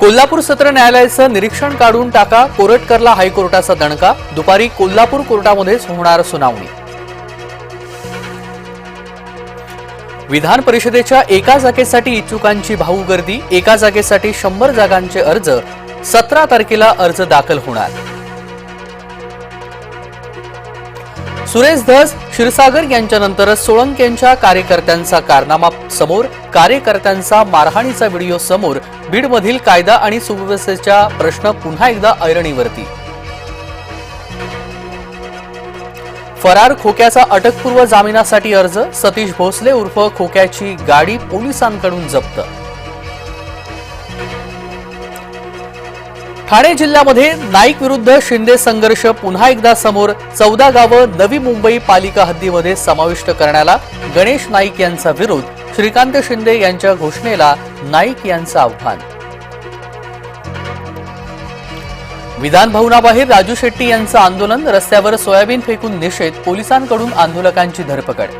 कोल्हापूर सत्र न्यायालयाचं निरीक्षण काढून टाका कोरटकरला हायकोर्टाचा दणका. दुपारी कोल्हापूर कोर्टामध्येच होणार सुनावणी. विधान परिषदेच्या एका जागेसाठी इच्छुकांची भाऊ गर्दी एका जागेसाठी शंभर जागांचे अर्ज. सतरा तारखेला अर्ज दाखल होणार. सुरेश धस क्षीरसागर यांच्यानंतरच सोळंक यांच्या कार्यकर्त्यांचा कारनामा समोर कार्यकर्त्यांचा मारहाणीचा व्हिडिओ समोर बीडमधील कायदा आणि सुव्यवस्थेचा प्रश्न पुन्हा एकदा ऐरणीवरती. फरार खोक्याचा अटकपूर्व जामिनासाठी अर्ज सतीश भोसले उर्फ खोक्याची गाडी पोलिसांकडून जप्त ठाणे जिल्ह्यामध्ये नाईक विरुद्ध शिंदे संघर्ष पुन्हा एकदा समोर चौदा गावं नवी मुंबई पालिका हद्दीमध्ये समाविष्ट करण्याला गणेश नाईक यांचा विरोध श्रीकांत शिंदे यांच्या घोषणेला नाईक यांचं आव्हान. विधान भवनाबाहेर राजू शेट्टी यांचं आंदोलन रस्त्यावर सोयाबीन फेकून निषेध पोलिसांकडून आंदोलकांची धरपकड.